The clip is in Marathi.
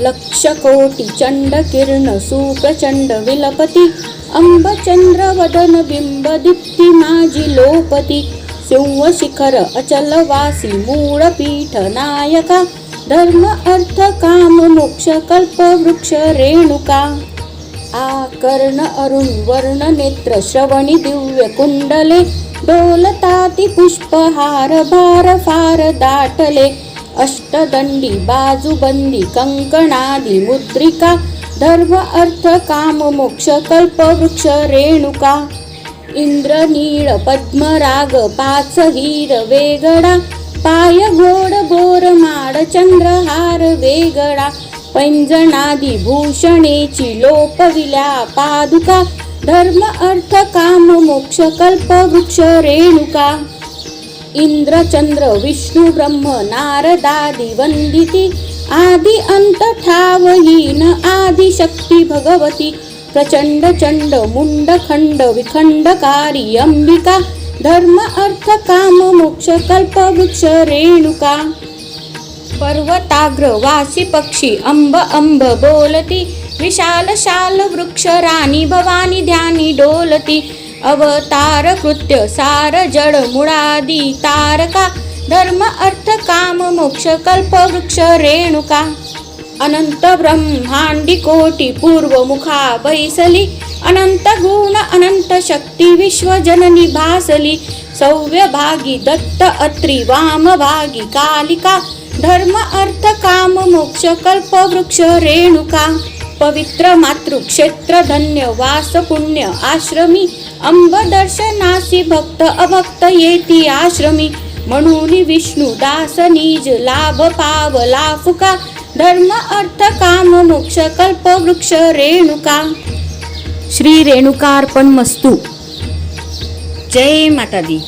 लक्ष कोटी चंड किरण सुप्रचंड विलपती अंब वदन बिंब दीप्ती माझी लोपती सिंह शिखर अचल वासी मूळ पीठ नायका धर्म अर्थ काम मोक्ष कल्प वृक्ष रेणुका आकर्ण अरुण वर्ण नेत्र श्रवणी दिव्य कुंडले डोलताती पुष्पहार भार फार दाटले अष्टदंडी बाजूबंदी कंकणादी मुद्रिका धर्म अर्थ काम मोक्ष कल्प वृक्ष रेणुका इंद्रनीळ पद्मराग पाच हीर वेगळा पाय घोड बोर माड चंद्रहार वेगळा पैंजणादी भूषणेची लोपविल्या पादुका धर्म अर्थ काम मोक्ष कल्प वृक्ष रेणुका इंद्र चंद्र विष्णू ब्रह्म नारदादी वंदिती आदि अंत ठावहीन आदि शक्ती भगवती प्रचंड चंड मुंड खंड विखंडकारी अंबिका धर्म अर्थ काम मोक्ष कल्प वृक्ष रेणुका पर्वताग्र वासी पक्षी अंब अंब बोलती विशाल शाल वृक्ष राणी भवानी ध्यानी डोलती अवतार कृत्य सार जड मुळादी तारका धर्म अर्थ काम मोक्ष कल्प वृक्ष रेणुका. अनंत ब्रह्मांडी कोटी पूर्व मुखा बैसली अनंत गुण अनंत शक्ती विश्व जननी भासली सौव्य भागी दत्त अत्री वाम भागी कालिका धर्म अर्थ काम मोक्ष कल्प वृक्ष रेणुका. पवित्र मातृक्षेत्र धन्य वास पुण्य आश्रमी अंब दर्शनासी भक्त अभक्त येती आश्रमी. म्हणून विष्णू दास निज लाभ पावला फुका धर्म अर्थ काम मोक्ष कल्प वृक्ष रेणुका. श्री रेणुकार्पण मस्तू. जय माता दी